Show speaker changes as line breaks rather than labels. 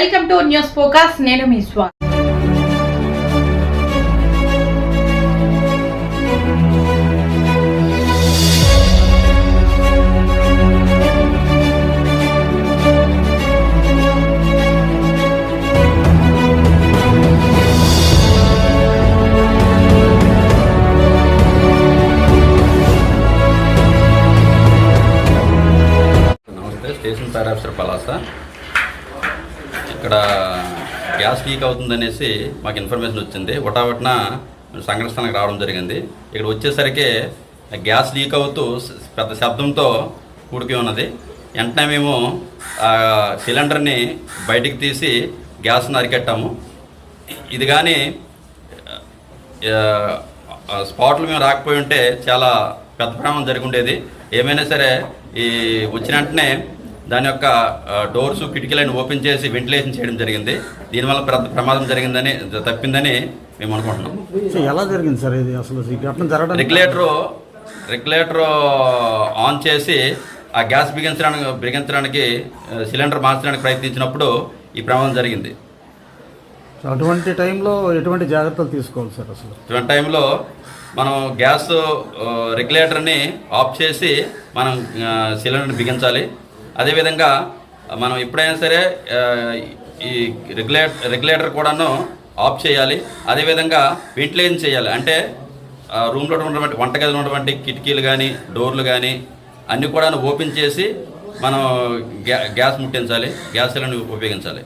Welcome to news focus నేను మీ స్వా
station fire officer Palasa. ఇక్కడ గ్యాస్ లీక్ అవుతుందనేసి మాకు ఇన్ఫర్మేషన్ వచ్చింది. ఒకటావటిన సంఘటన స్థలానికి రావడం జరిగింది. ఇక్కడ వచ్చేసరికి గ్యాస్ లీక్ అవుతూ పెద్ద శబ్దంతో కూడికి ఉన్నది. వెంటనే మేము ఆ సిలిండర్ని బయటికి తీసి గ్యాస్ని అరికెట్టాము. ఇది కానీ స్పాట్లు మేము రాకపోయి ఉంటే చాలా పెద్ద ప్రమాదం జరిగి ఉండేది. ఏమైనా సరే ఈ వచ్చిన వెంటనే దాని యొక్క డోర్స్ కిటికీలను ఓపెన్ చేసి వెంటిలేషన్ చేయడం జరిగింది. దీనివల్ల ప్రమాదం జరిగిందని తప్పిందని మేము అనుకుంటున్నాం.
సో ఎలా జరిగింది సార్ ఇది అసలు? ఘటన జరగడం
రెగ్యులేటరు రెగ్యులేటర్ ఆన్ చేసి ఆ గ్యాస్ బిగించడానికి బిగించడానికి సిలిండర్ మార్చడానికి ప్రయత్నించినప్పుడు ఈ ప్రమాదం జరిగింది.
సో అటువంటి టైంలో ఎటువంటి జాగ్రత్తలు తీసుకోవాలి సార్ అసలు?
ఇటువంటి టైంలో మనం గ్యాస్ రెగ్యులేటర్ని ఆఫ్ చేసి మనం సిలిండర్ని బిగించాలి. అదేవిధంగా మనం ఎప్పుడైనా సరే ఈ రెగ్యులే రెగ్యులేటర్ కూడాను ఆఫ్ చేయాలి. అదేవిధంగా వెంటిలేషన్ చేయాలి. అంటే రూమ్లో ఉన్నటువంటి వంటగదిలో ఉన్నటువంటి కిటికీలు కానీ డోర్లు కానీ అన్నీ కూడా ఓపెన్ చేసి మనం గ్యా గ్యాస్ ముట్టించాలి. గ్యాస్ సిలిండర్ ఉపయోగించాలి.